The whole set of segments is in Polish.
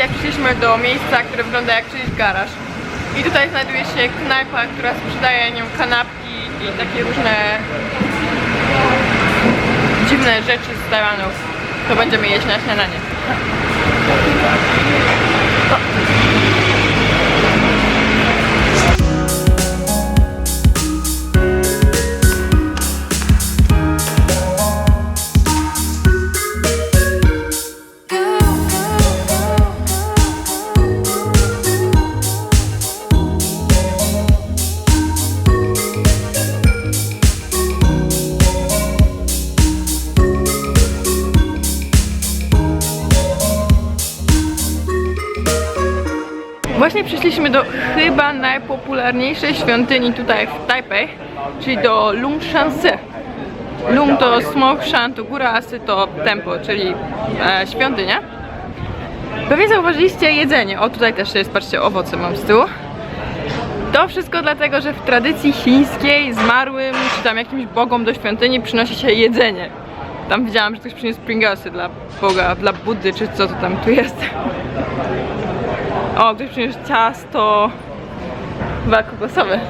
jak przyszliśmy do miejsca, które wygląda jak czyjś garaż. I tutaj znajduje się knajpa, która sprzedaje nią kanapki i takie różne dziwne rzeczy z Tajwanu. To będziemy jeść na śniadanie. Przyszliśmy do chyba najpopularniejszej świątyni tutaj w Tajpej, czyli do Lung Shanse. Lung to smog, shan to góra, a sy to tempo, czyli e, świątynia. Pewnie zauważyliście jedzenie. O, tutaj też jest, patrzcie, owoce mam z tyłu. To wszystko dlatego, że w tradycji chińskiej zmarłym, czy tam jakimś bogom do świątyni przynosi się jedzenie. Tam widziałam, że ktoś przyniósł Pringlesy dla Boga, dla Buddy, czy co to tam tu jest. O, ktoś przyniósł ciasto chyba kokosowe.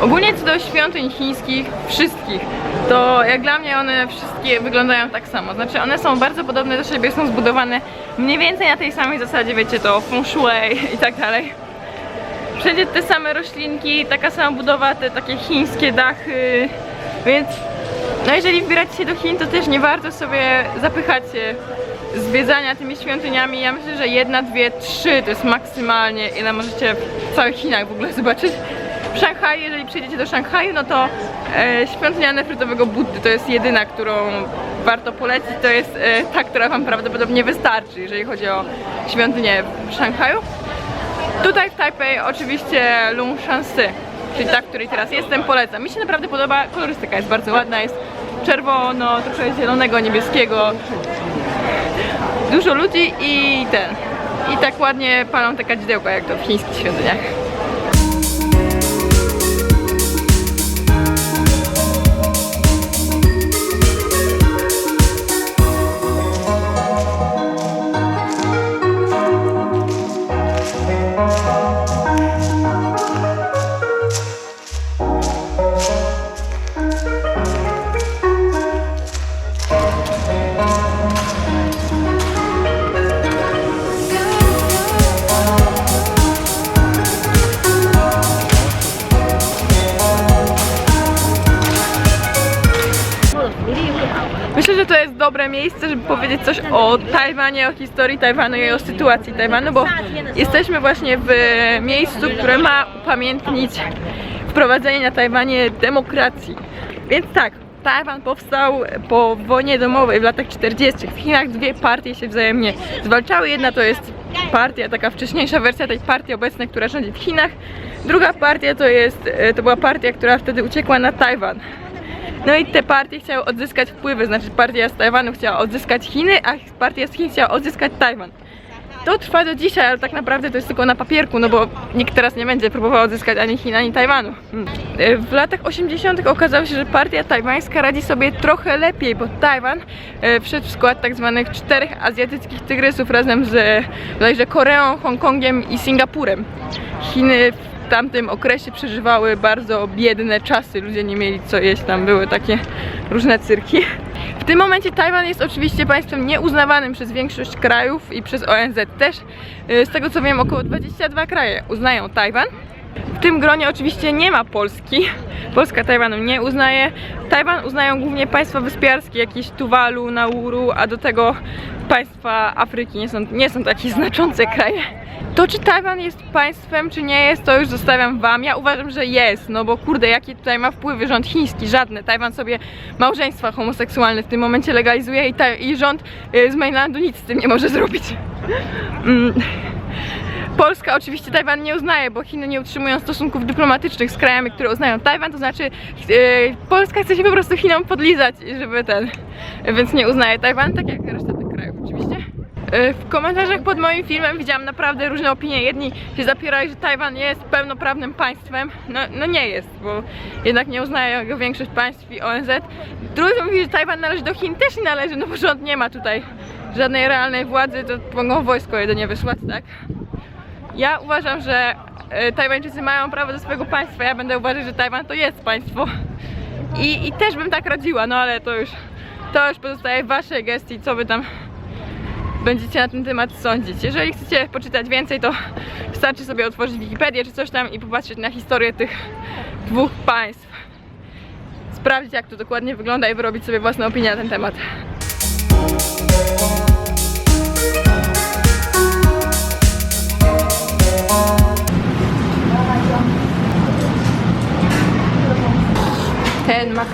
Ogólnie co do świątyń chińskich, wszystkich, to jak dla mnie one wszystkie wyglądają tak samo. Znaczy one są bardzo podobne do siebie, są zbudowane mniej więcej na tej samej zasadzie, wiecie, to feng shui i tak dalej. Wszędzie te same roślinki, taka sama budowa, te takie chińskie dachy, więc no jeżeli wybieracie się do Chin, to też nie warto sobie zapychać się zwiedzania tymi świątyniami. Ja myślę, że jedna, dwie, trzy to jest maksymalnie ile możecie w całych Chinach w ogóle zobaczyć. W Szanghaju, jeżeli przyjedziecie do Szanghaju, no to e, świątynia nefrytowego Buddy to jest jedyna, którą warto polecić. To jest e, ta, która Wam prawdopodobnie wystarczy, jeżeli chodzi o świątynię w Szanghaju. Tutaj w Tajpej oczywiście Lung Shansi, czyli ta, w której teraz jestem, polecam. Mi się naprawdę podoba, kolorystyka jest bardzo ładna, jest czerwono, trochę zielonego, niebieskiego. Dużo ludzi i ten. I tak ładnie palą te kadzidełka, jak to w chińskich świątyniach. Dobre miejsce, żeby powiedzieć coś o Tajwanie, o historii Tajwanu i o sytuacji Tajwanu, bo jesteśmy właśnie w miejscu, które ma upamiętnić wprowadzenie na Tajwanie demokracji. Więc tak, Tajwan powstał po wojnie domowej w latach 40. W Chinach dwie partie się wzajemnie zwalczały. Jedna to jest partia, taka wcześniejsza wersja tej partii obecnej, która rządzi w Chinach. Druga partia to jest, e, to była partia, która wtedy uciekła na Tajwan. No i te partie chciały odzyskać wpływy, znaczy partia z Tajwanu chciała odzyskać Chiny, a partia z Chin chciała odzyskać Tajwan. To trwa do dzisiaj, ale tak naprawdę to jest tylko na papierku, no bo nikt teraz nie będzie próbował odzyskać ani Chin, ani Tajwanu. Hmm. W latach 80. okazało się, że partia tajwańska radzi sobie trochę lepiej, bo Tajwan e, wszedł w skład tak zwanych czterech azjatyckich tygrysów razem z bodajże Koreą, Hongkongiem i Singapurem. Chiny w tamtym okresie przeżywały bardzo biedne czasy, ludzie nie mieli co jeść, tam były takie różne cyrki. W tym momencie Tajwan jest oczywiście państwem nieuznawanym przez większość krajów i przez ONZ też. Y, Z tego co wiem, około 22 kraje uznają Tajwan. W tym gronie oczywiście nie ma Polski. Polska Tajwanu nie uznaje. Tajwan uznają głównie państwa wyspiarskie, jakieś Tuwalu, Nauru, a do tego państwa Afryki. Nie są, nie są takie znaczące kraje. To czy Tajwan jest państwem, czy nie jest, to już zostawiam wam. Ja uważam, że jest, no bo kurde, jakie tutaj ma wpływy rząd chiński? Żadne. Tajwan sobie małżeństwa homoseksualne w tym momencie legalizuje i, i rząd y, z mainlandu nic z tym nie może zrobić. Mm. Polska oczywiście Tajwan nie uznaje, bo Chiny nie utrzymują stosunków dyplomatycznych z krajami, które uznają Tajwan, to znaczy yy, Polska chce się po prostu Chinom podlizać, żeby ten, więc nie uznaje Tajwan, tak jak reszta tych krajów oczywiście. E, W komentarzach pod moim filmem widziałam naprawdę różne opinie. Jedni się zapierali, że Tajwan jest pełnoprawnym państwem. No, no nie jest, bo jednak nie uznaje go większość państw i ONZ. Drudzy mówili, że Tajwan należy do Chin, też nie należy, no bo rząd nie ma tutaj żadnej realnej władzy, to mogą wojsko jedynie wysłać, tak? Ja uważam, że e, Tajwańczycy mają prawo do swojego państwa. Ja będę uważać, że Tajwan to jest państwo. I, I też bym tak radziła, no ale to już, to już pozostaje w waszej gestii, co wy tam będziecie na ten temat sądzić. Jeżeli chcecie poczytać więcej, to wystarczy sobie otworzyć Wikipedię czy coś tam i popatrzeć na historię tych dwóch państw. Sprawdzić jak to dokładnie wygląda i wyrobić sobie własną opinię na ten temat.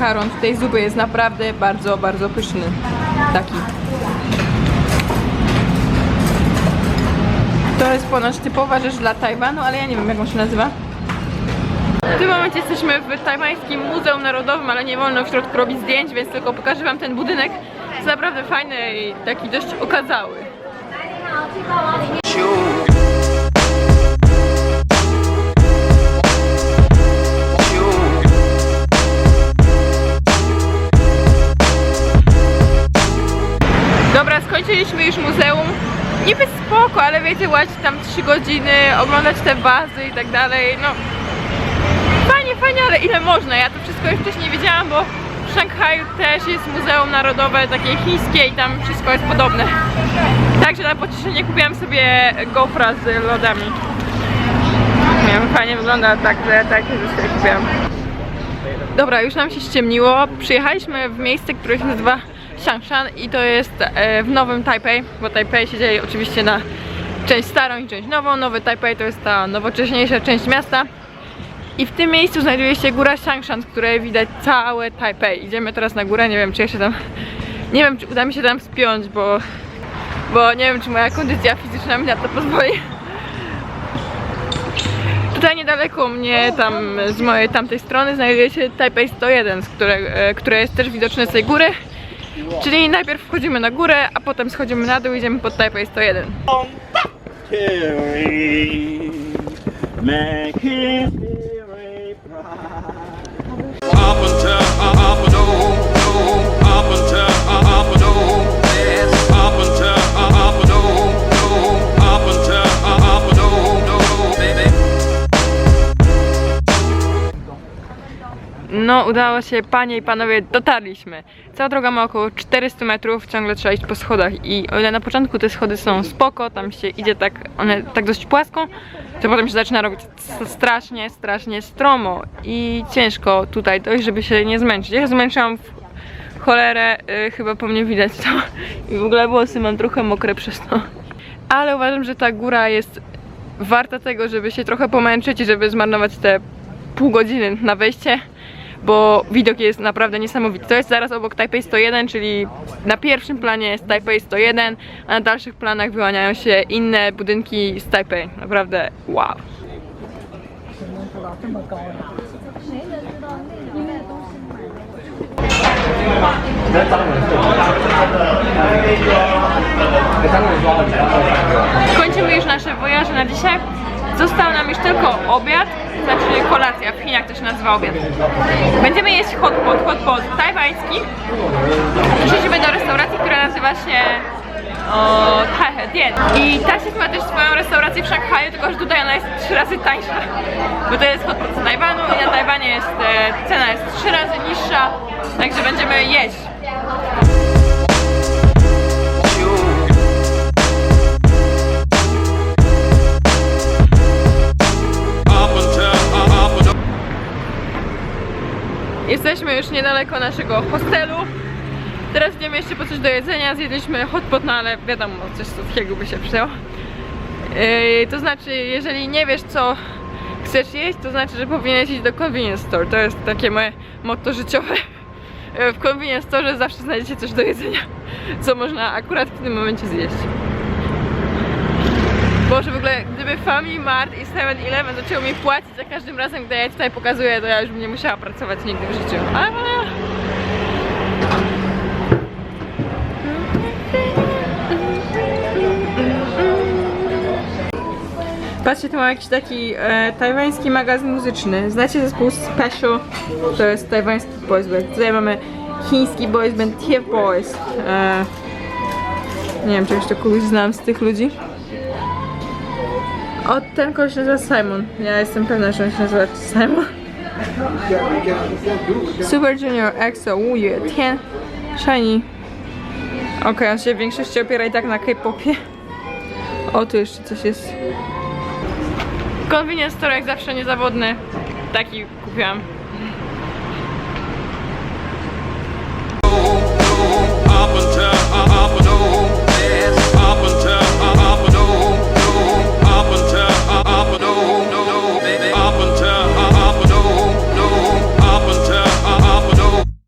Makaron tej zupie jest naprawdę bardzo, bardzo pyszny. Taki. To jest ponoć typowa rzecz dla Tajwanu, ale ja nie wiem jak on się nazywa. W tym momencie jesteśmy w tajwańskim Muzeum Narodowym, ale nie wolno w środku robić zdjęć, więc tylko pokażę wam ten budynek. Jest naprawdę fajny i taki dość okazały. Skończyliśmy już muzeum. Niby spoko, ale wiecie, łazić tam 3 godziny, oglądać te bazy i tak dalej, no fajnie, fajnie, ale ile można? Ja to wszystko już wcześniej wiedziałam, bo w Szanghaju też jest Muzeum Narodowe takie chińskie i tam wszystko jest podobne. Także na pocieszenie kupiłam sobie gofra z lodami. Nie wiem, fajnie wygląda, także tak sobie kupiłam. Dobra, już nam się ściemniło. Przyjechaliśmy w miejsce, które się nazywa Shangshan i to jest e, w Nowym Tajpej, bo Tajpej się dzieje oczywiście na część starą i część nową. Nowy Tajpej to jest ta nowocześniejsza część miasta. I w tym miejscu znajduje się góra Shangshan, z której widać całe Tajpej. Idziemy teraz na górę, nie wiem czy jeszcze tam... Nie wiem czy uda mi się tam spiąć, bo... Bo nie wiem czy moja kondycja fizyczna mi na to pozwoli. Tutaj niedaleko mnie, tam z mojej tamtej strony znajduje się Taipei 101, z które, e, które jest też widoczne z tej góry. Czyli najpierw wchodzimy na górę, a potem schodzimy na dół i idziemy pod Taipei 101. Terry, make No, udało się, panie i panowie, dotarliśmy. Cała droga ma około 400 metrów, ciągle trzeba iść po schodach i o ile na początku te schody są spoko, tam się idzie tak, one tak dość płasko, to potem się zaczyna robić strasznie, strasznie stromo i ciężko tutaj dojść, żeby się nie zmęczyć. Ja się zmęczyłam w cholerę, y, chyba po mnie widać to i w ogóle włosy mam trochę mokre przez to. Ale uważam, że ta góra jest warta tego, żeby się trochę pomęczyć i żeby zmarnować te pół godziny na wejście, bo widok jest naprawdę niesamowity. To jest zaraz obok Taipei 101, czyli na pierwszym planie jest Taipei 101, a na dalszych planach wyłaniają się inne budynki z Taipei. Naprawdę wow. Kończymy już nasze wojaże na dzisiaj. Został nam już tylko obiad, znaczy kolacja, w Chinach to się nazywa obiad. Będziemy jeść hot pot, hot pot tajwański. Przyjdziemy do restauracji, która nazywa się o. I Taxis ma też swoją restaurację w Szanghaju, tylko że tutaj ona jest trzy razy tańsza. Bo to jest hot pot z Tajwanu i na Tajwanie jest, e, cena jest trzy razy niższa, także będziemy jeść. Jesteśmy już niedaleko naszego hostelu. Teraz idziemy jeszcze po coś do jedzenia. Zjedliśmy hot pot, no ale wiadomo, coś słodkiego by się przydało. Yy, to znaczy, jeżeli nie wiesz co chcesz jeść, to znaczy, że powinieneś iść do convenience store. To jest takie moje motto życiowe. Yy, W convenience store zawsze znajdziecie coś do jedzenia, co można akurat w tym momencie zjeść. Boże, w ogóle gdyby Family Mart i 7-Eleven zaczęły mi płacić za każdym razem, gdy ja tutaj pokazuję, to ja już bym nie musiała pracować nigdy w życiu. Ale... Patrzcie, tu mam jakiś taki e, tajwański magazyn muzyczny. Znacie zespół Special? To jest tajwański boys band. Tutaj mamy chiński boys band TF Boys. E, nie wiem, czy jeszcze kogoś znam z tych ludzi. O, ten koleś nazywa Simon. Ja jestem pewna, że on się nazywa Simon. Super Junior, EXO, Wuje, Tien, Shiny. Okej, okay, on się w większości opiera i tak na K-popie. O, tu jeszcze coś jest. Convenience store jak zawsze niezawodny. Taki kupiłam. Up until